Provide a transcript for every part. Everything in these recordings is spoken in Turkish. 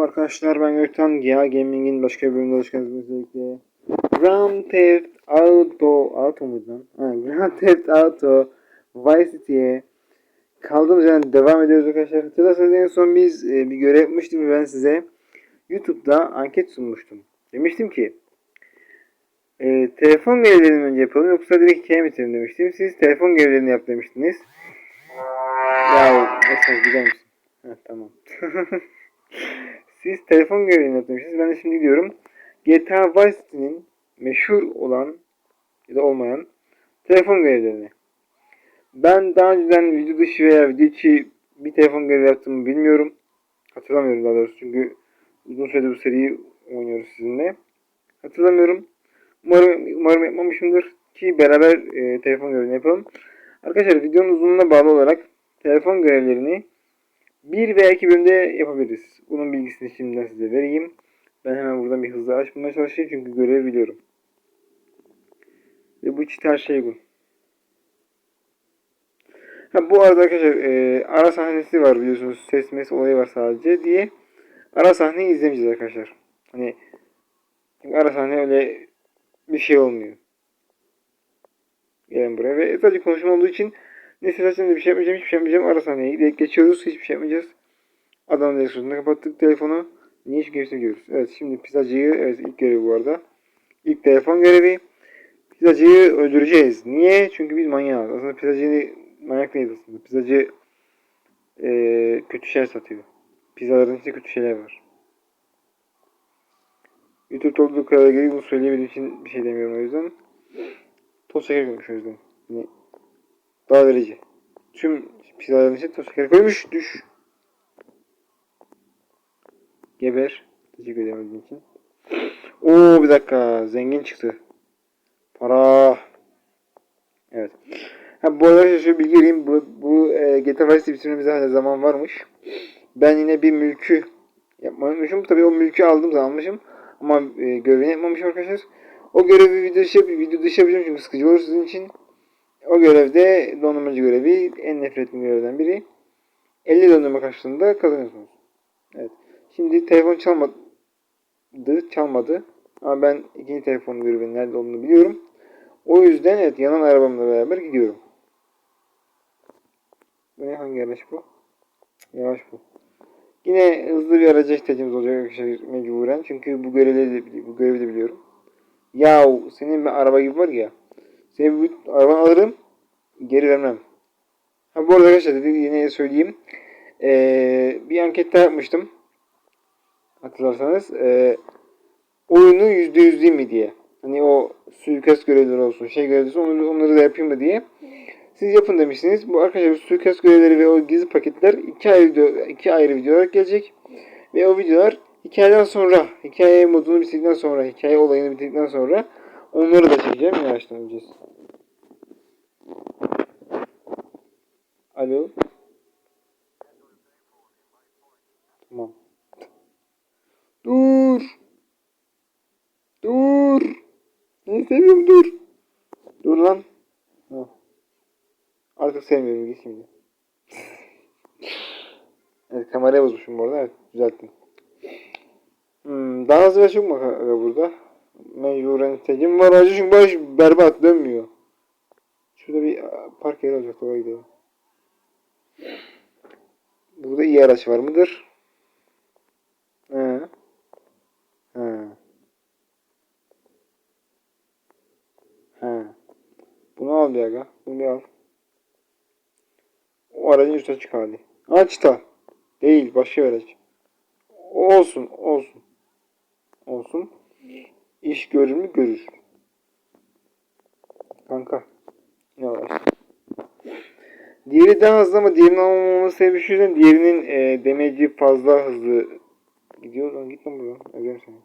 Merhaba arkadaşlar ben Gökhan Gia Gaming'in başka bir bölümünde hoş geldiniz öncelikle. Grand Theft Auto Auto muydu lan? Ha, Grand Theft Auto Vice City'ye kaldığımız yerden devam ediyoruz arkadaşlar. Hatırlarsanız en son biz e, bir görev yapmıştık ve ben size YouTube'da anket sunmuştum. Demiştim ki e, telefon görevlerini önce yapalım yoksa direkt hikaye bitirelim demiştim. Siz telefon görevlerini yap demiştiniz. Ya mesela gider misin? Ha, tamam. Siz telefon görevini yapmışsınız. Ben de şimdi gidiyorum. GTA Vice City'nin meşhur olan ya da olmayan telefon görevlerini. Ben daha önceden video dışı veya video içi bir telefon görevi yaptığımı bilmiyorum. Hatırlamıyorum daha doğrusu çünkü uzun süredir bu seriyi oynuyoruz sizinle. Hatırlamıyorum. Umarım, umarım yapmamışımdır ki beraber e, telefon görevini yapalım. Arkadaşlar videonun uzunluğuna bağlı olarak telefon görevlerini bir veya iki bölümde yapabiliriz. Bunun bilgisini şimdiden size vereyim. Ben hemen buradan bir hızlı açmaya çalışayım çünkü görevi biliyorum. Ve bu çift her şey uygun. Ha, bu arada arkadaşlar e, ara sahnesi var biliyorsunuz. Ses mes olayı var sadece diye. Ara sahneyi izlemeyeceğiz arkadaşlar. Hani ara sahne öyle bir şey olmuyor. Gelin buraya ve sadece konuşma olduğu için ne ses açınca bir şey yapmayacağım, hiçbir şey yapmayacağım. Ara sahneye direkt geçiyoruz, hiçbir şey yapmayacağız. Adam direkt sonunda kapattık telefonu. Niye hiç girişini görüyoruz. Evet şimdi pizzacıyı, evet ilk görevi bu arada. İlk telefon görevi. Pizzacıyı öldüreceğiz. Niye? Çünkü biz manyağız. Aslında pizzacıyı manyak değiliz aslında. Pizzacı ee, kötü şeyler satıyor. Pizzaların içinde kötü şeyler var. YouTube topluluğu kadar gereği bunu söyleyemediğim için bir şey demiyorum o yüzden. Toz şeker koymuş o yüzden. Yani daha verici. Tüm pizzaların içine toz şeker koymuş. Düş. Geber. Teşekkür ederim öldüğün için. Oo bir dakika. Zengin çıktı. Para. Evet. Ha, bu arada şöyle bilgi vereyim. Bu, bu e, GTA Vice bitirmemize hala zaman varmış. Ben yine bir mülkü yapmayı unutmuşum. Tabii o mülkü aldım almışım. Ama e, görevini yapmamışım arkadaşlar. O görevi video dışı, video dışı yapacağım çünkü sıkıcı olur sizin için. O görevde dondurmacı görevi en nefret görevden biri. 50 dondurma karşılığında kazanıyorsunuz. Evet. Şimdi telefon çalmadı. Çalmadı. Ama ben ikinci telefon görevinin nerede olduğunu biliyorum. O yüzden evet yanan arabamla beraber gidiyorum. Ne hangi araç bu? Yavaş bu. Yine hızlı bir araca ihtiyacımız olacak arkadaşlar mecburen. Çünkü bu görevi de, bu görevi de biliyorum. Yahu senin bir araba gibi var ya. Seni bu arabanı alırım. Geri vermem. Ha bu arada arkadaşlar dedi yine söyleyeyim. Ee, bir anket daha yapmıştım. Hatırlarsanız. Ee, oyunu %100 değil mi diye. Hani o suikast görevleri olsun, şey görevleri olsun onları, onları da yapayım mı diye. Siz yapın demişsiniz. Bu arkadaşlar suikast görevleri ve o gizli paketler iki ayrı video, iki ayrı video olarak gelecek. Ve o videolar hikayeden sonra, hikaye modunu bitirdikten sonra, hikaye olayını bitirdikten sonra onları da çekeceğim. Yavaştan öneceğiz. Alo. Tamam. Dur. Dur. Ne seviyorum dur. Dur lan. Artık sevmiyorum git şimdi. evet kamerayı bozmuşum bu arada. Evet düzelttim. Hmm, daha hızlı ve çok mu burada? Mecburen ihtiyacım var acı çünkü baş berbat dönmüyor. Şurada bir park yeri olacak oraya gidelim. Burada iyi araç var mıdır? He. He. He. Bunu al bir aga. Bunu al. O aracın üstüne çık hadi. Açta. Değil. Başka bir araç. Olsun. Olsun. Olsun. İş görür mü? Görür. Kanka. Yavaş. Diğeri daha hızlı ama diğerinin almamamın sebebi diğerinin e, demeci fazla hızlı gidiyor lan gitme buradan. Özlerim seni.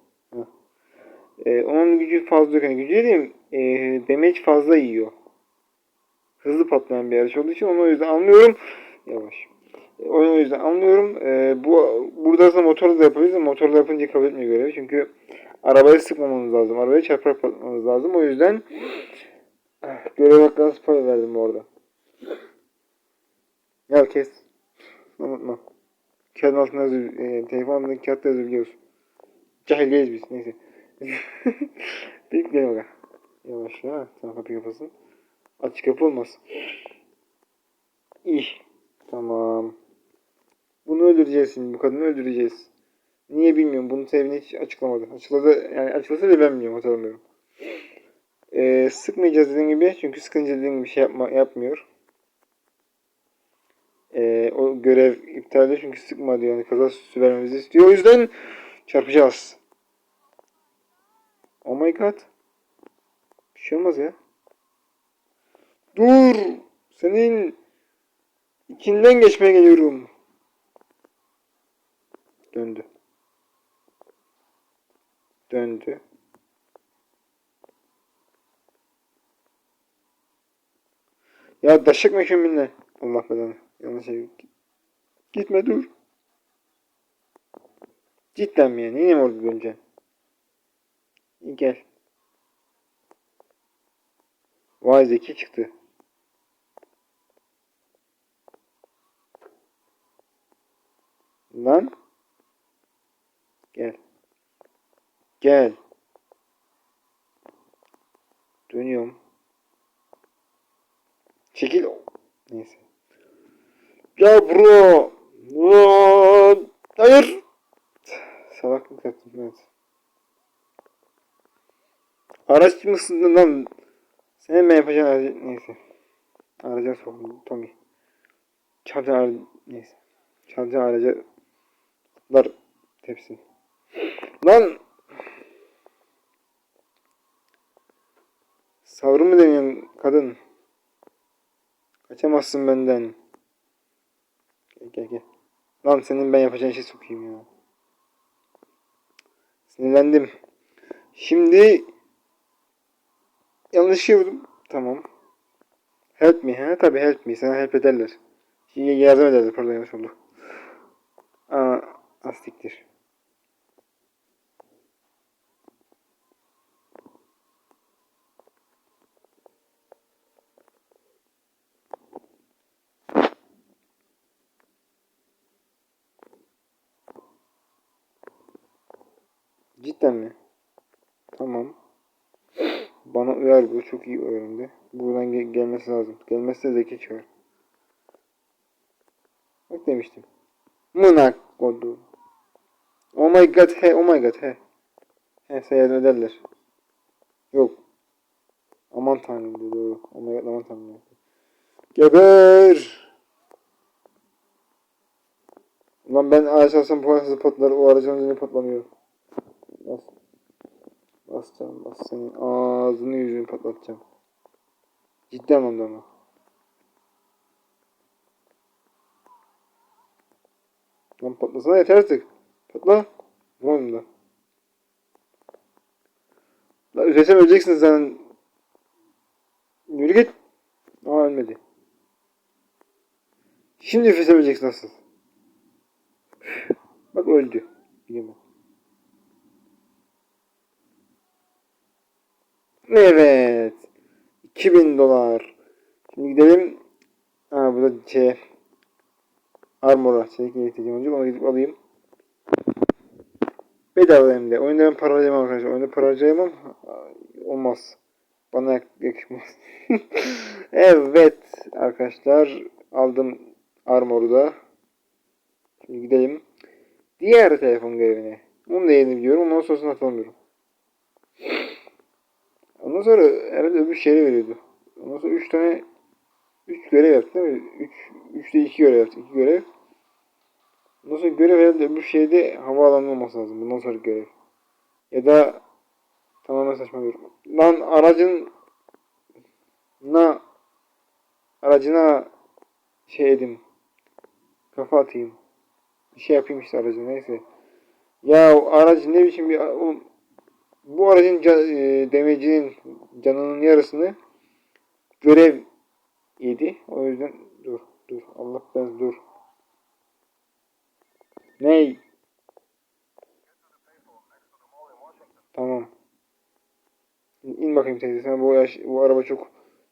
E, onun gücü fazla yok. Yani gücü dediğim e, damage fazla yiyor. Hızlı patlayan bir araç olduğu için onu o yüzden anlıyorum. Yavaş. E, onu o yüzden anlıyorum. E, bu burada aslında motorla da yapabiliriz ama motorla yapınca kabul etmiyor görevi. Çünkü arabayı sıkmamanız lazım. Arabayı çarparak patlatmanız lazım. O yüzden eh, görev hakkında spoiler verdim orada. Gel kes. Unutma. Kağıdın altında yazıyor. E, telefon altında kağıtta yazıyor biliyorsun. Cahil değiliz biz. Neyse. Bir gidelim bakalım. Yavaş ya. Tamam kapıyı kapasın. Açık kapı olmaz. İyi. Tamam. Bunu öldüreceğiz şimdi. Bu kadını öldüreceğiz. Niye bilmiyorum. Bunun sebebini hiç açıklamadı. Açıkladı. Yani açıklasa da ben bilmiyorum. Hatırlamıyorum. Ee, sıkmayacağız dediğim gibi. Çünkü sıkınca dediğim gibi şey yapma, yapmıyor. Ee, o görev iptal ediyor. Çünkü sıkma diyor. Yani kaza süsü vermemizi istiyor. O yüzden çarpacağız. Oh my god. Bir şey olmaz ya. Dur. Senin içinden geçmeye geliyorum. Döndü. Döndü. Ya daşık mı kiminle? Allah belanı. Yanlış şey. Gitme dur. Cidden mi yani? Yine mi orada döneceksin? Gel. Vay zeki çıktı. Lan. Gel. Gel. Dönüyorum. Çekil. Neyse. Ya bro. Hayır. Salaklık yaptım evet. Araç mısın lan? Senin ben yapacağın aracı... Neyse. Araca soktum Tommy. Çarpacağın aracı... Neyse. Çarpacağın araca... Atlar tepsin. Lan! Savrı mı deniyorsun kadın? Kaçamazsın benden. Gel gel gel. Lan senin ben yapacağın şey sokayım ya. Sinirlendim. Şimdi yanlış şey vurdum. Tamam. Help me ha tabi help me. Sana help ederler. Şimdi yardım ederler pardon yanlış oldu. Aa astiktir. Cidden mi? Tamam. Bana uyar bu. Çok iyi öğrendi. Buradan gel- gelmesi lazım. Gelmezse zeki çıkar. Bak demiştim. Mınak kodu. Oh my god he. Oh my god he. He sayar ederler. Yok. Aman tanrım diyor doğru. Oh my god aman tanrım. Geber. Ulan ben ağaç alsam bu patlar. O aracın üzerine patlamıyor. Bas. Bas canım bas. Senin ağzını yüzünü patlatacağım. Ciddi anlamda ama. Lan patlasana yeter artık. Patla. Vurmadım da. Lan üretsen öleceksin sen. Yürü git. Aa ölmedi. Şimdi üflesem öleceksin nasıl? Bak öldü. Bilmiyorum. Evet. 2000 dolar. Şimdi gidelim. Ha burada şey Armor'a çelik ihtiyacım olacak. Onu gidip alayım. Bedava hem de. Oyunda ben para harcayamam arkadaşlar. Oyunda para harcayamam. Olmaz. Bana yak- yakışmaz. evet arkadaşlar. Aldım Armor'u da. Şimdi gidelim. Diğer telefon görevine. Bunu da yeni biliyorum. Ondan sonrasını hatırlamıyorum. Ondan sonra herhalde öbür şeyleri veriyordu. Ondan sonra 3 tane 3 görev yaptı değil mi? 3 3'te 2 görev yaptı. 2 görev. Ondan sonra görev herhalde öbür şeyde havaalanı olması lazım. Bundan sonra görev. Ya da tamamen saçmalıyorum. Lan aracın na aracına şey edeyim. Kafa atayım. Bir şey yapayım işte aracı neyse. Ya aracı ne biçim bir o- bu aracın ca- e, demircinin canının yarısını görev yedi. O yüzden dur dur Allah ben dur. Ney? Tamam. İn bakayım teyze. Sen bu bu araba çok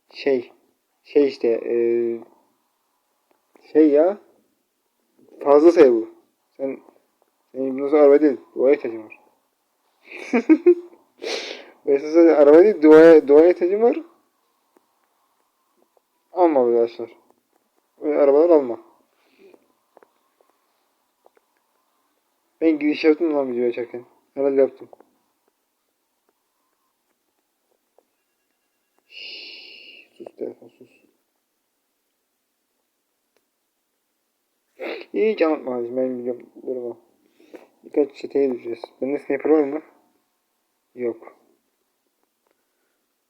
şey şey işte e, şey ya fazla sayı bu. Sen senin nasıl araba değil, duaya ihtiyacın var. Ve size araba değil, duaya, duaya ihtiyacın var. Alma arkadaşlar. Böyle arabalar alma. Ben giriş yaptım lan videoya çekerken. Herhalde yaptım. Şşş, sus telefon sus. İyi ki anlatma hadi ben biliyorum durma. Birkaç çeteye düşeceğiz. Bende sniper var mı? Yok.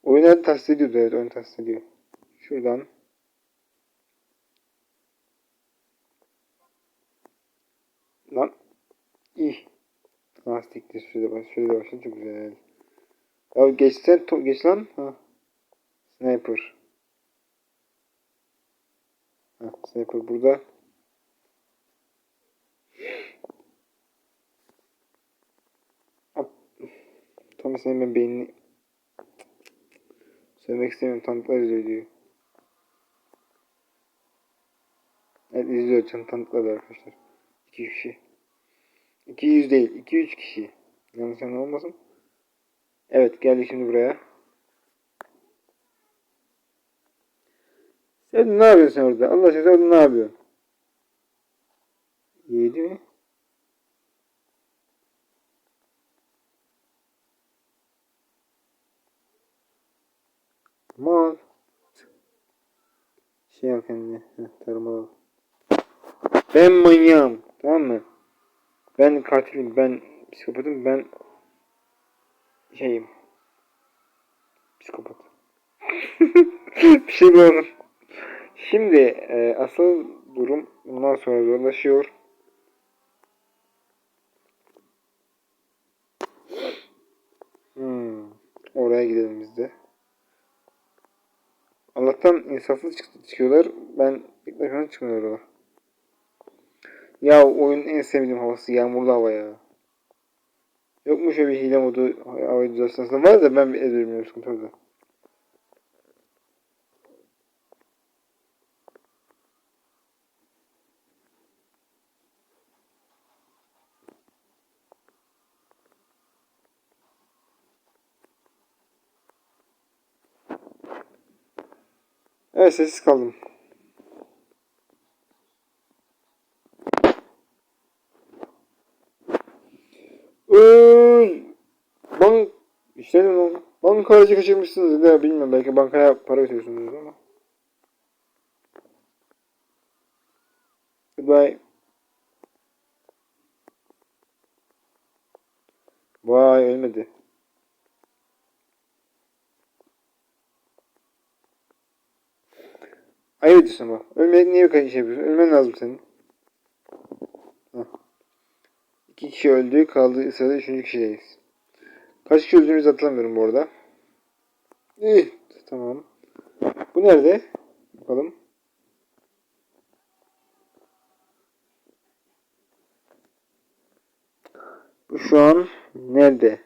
Oyunu tahsis ediyordu evet oyun tahsis ediyor. Şuradan. Lan. İyi. Lastikli şurada baş, şurada başladı çok güzel. Ya geçsen geç lan. Ha. Sniper. Ha, sniper burada. Tam senin ben beynini Söylemek istemiyorum tanıklar izliyor diyor. Evet izliyor can tanıklar arkadaşlar. İki kişi. 200 değil 2-3 kişi. Yanlış olmasın. Evet geldik şimdi buraya. Sen ne yapıyorsun orada? Allah aşkına orada ne yapıyorsun? Yedi mi? Mal. Şey yap kendine. Tarıma. Ben manyağım. Tamam mı? Ben katilim. Ben psikopatım. Ben şeyim. Psikopat. bir şey bulamadım. Şimdi e, asıl durum bundan sonra zorlaşıyor. Hmm, oraya gidelim biz de. Allah'tan insaflı çık- çıkıyorlar. Ben ilk defa çıkmıyorlar orada. Ya oyunun en sevdiğim havası yağmurlu hava ya. Yok mu bir hile modu hava düzelsin var da ben bir sıkıntı orada. Sessiz kaldım. Bank işte ne lan? Banka aracı kaçırmışsınız ya bilmiyorum belki bankaya para ödüyorsunuz ama. Goodbye. Vay ölmedi. Ediyorsun ama. Ölmeyerek niye şey yapıyorsun? Ölmen lazım senin. Hah. İki kişi öldü. Kaldığı sırada üçüncü kişideyiz. Kaç kişi öldüğümüzü hatırlamıyorum bu arada. İyi. Tamam. Bu nerede? Bakalım. Bu şu an nerede?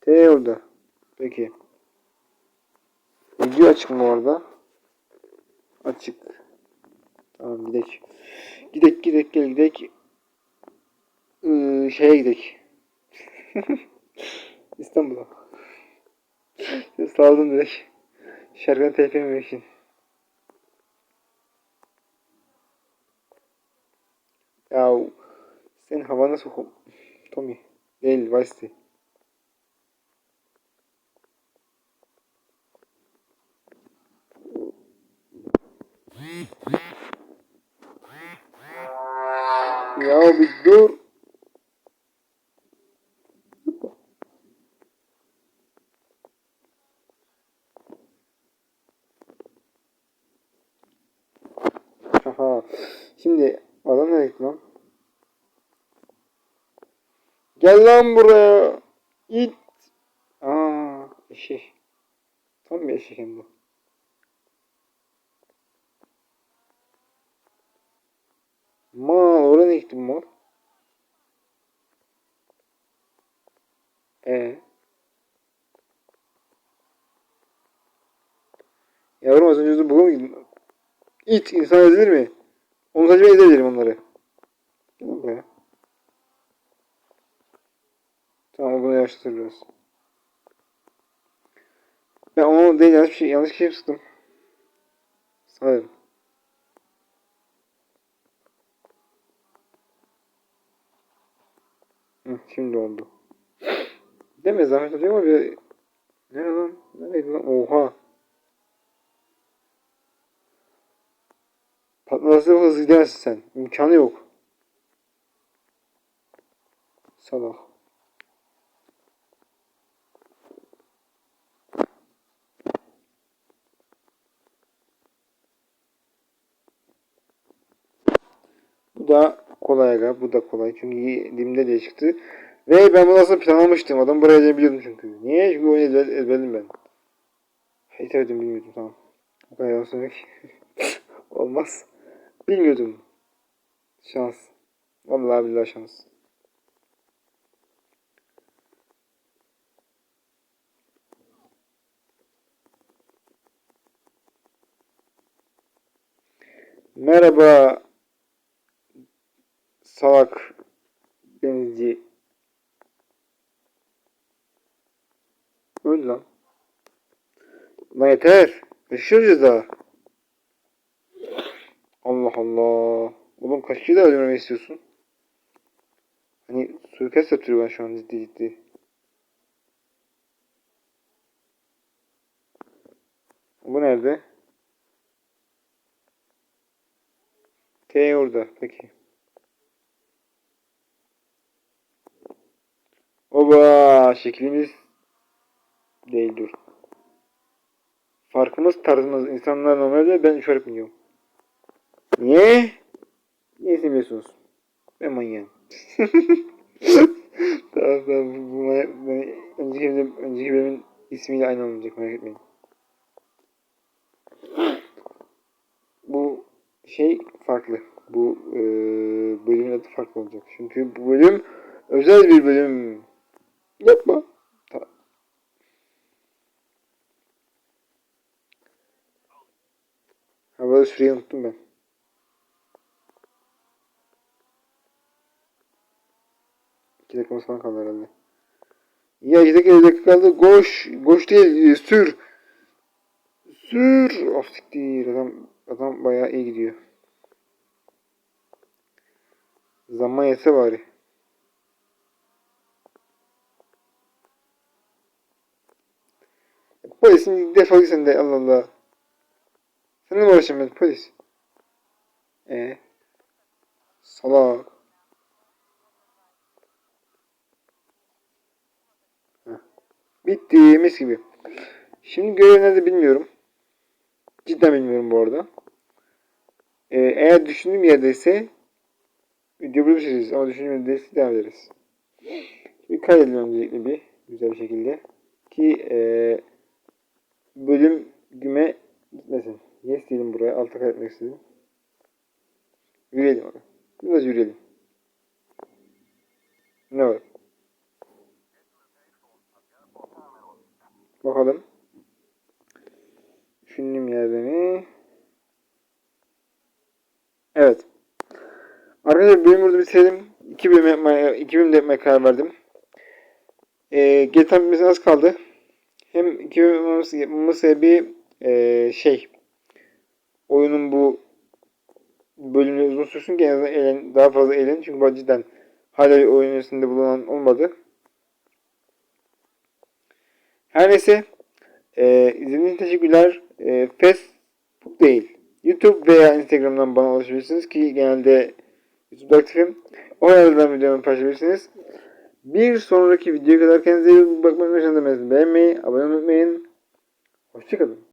T orada. Peki. Video açık mı orada? Açık. Tamam gidek. Gidek gidek gel gidek. Ee, şeye gidek. İstanbul'a. Saldım direkt. Şarkıdan telif yememek için. Ya sen havana sokum. Tommy. Değil Vice lan buraya. İt. Aa, eşek. Tam bir eşek hem de. Mal oraya gittim mal. E. Yavrum az önce buga mı gittin? İt insan ezilir mi? Onu sadece ben edebilirim onları. Gel buraya. Tamam bunu yavaşlatır biraz. Ben onu değil yanlış bir şey, yanlış kişiye sıktım. Sanırım. Hı, şimdi oldu. Deme zahmet olacak ama bir... Nere lan? Nereydi lan? Oha. Patlaması hızlı gidersin sen. İmkanı yok. Salak. Da kolay aga. Bu da kolay. Çünkü dilimde diye çıktı. Ve ben bunu aslında planlamıştım. Adam buraya gelebiliyordum çünkü. Niye? Çünkü oyunu ezber, ezberledim ben. Hiç evet bilmiyordum tamam. Bu kadar yalan söylemek olmaz. Bilmiyordum. Şans. Vallahi billahi şans. Merhaba salak denizci. Öl lan. Lan yeter. Yaşıyoruz daha. Allah Allah. Oğlum kaç kişi daha öldürmemi istiyorsun? Hani suikast yaptırıyor ben şu an ciddi ciddi. Bu nerede? T orada. Peki. Oba şeklimiz değil dur. Farkımız tarzımız. İnsanlar normalde ben şöyle biliyorum. Niye? Niye sevmiyorsunuz? Ben manyağım. tamam tamam. Bu, bu manyak, önceki, bölüm, önceki bölümün ismiyle aynı olmayacak merak etmeyin. Bu şey farklı. Bu e, bölümün adı farklı olacak. Çünkü bu bölüm özel bir bölüm. Yapma. Ta- Ha böyle süreyi unuttum ben. İki dakikamız falan kaldı herhalde. Ya iki dakika, iki dakika kaldı. Koş. Koş değil. e, Sür. Sür. Of siktir. Adam, adam bayağı iyi gidiyor. Zaman yetse bari. Polisin defol git sen de Allah Allah. Seninle mi uğraşacağım ben polis? Ee? Salak. Heh. Gibi. Şimdi görev nerede bilmiyorum. Cidden bilmiyorum bu arada. Ee, eğer düşündüğüm yerdeyse video bulabiliriz ama düşündüğüm yerdeyse devam ederiz. Bir kaydedelim öncelikle bir güzel bir şekilde. Ki ee, bölüm güme gitmesin. Yes diyelim buraya. Alta kaydetmek istedim. Yürüyelim abi. Biraz yürüyelim. Ne var? Bakalım. Düşündüğüm yerde mi? Evet. Arkadaşlar bölüm burada bitirelim. İki bölüm yapmaya, iki bölüm de yapmaya karar verdim. Ee, GTA bitmesine az kaldı. Hem iki yapmamız, sebebi ee, şey oyunun bu bölümleri uzun sürsün ki en azından eğlen, daha fazla eğlenin. Çünkü bu cidden hala bir oyun üstünde bulunan olmadı. Her neyse ee, izlediğiniz teşekkürler. Ee, Facebook değil. YouTube veya Instagram'dan bana ulaşabilirsiniz ki genelde YouTube'da aktifim. O yerden videomu paylaşabilirsiniz. Bir sonraki videoya kadar kendinize iyi bakmayı unutmayın. Beğenmeyi, abone olmayı unutmayın. Hoşçakalın.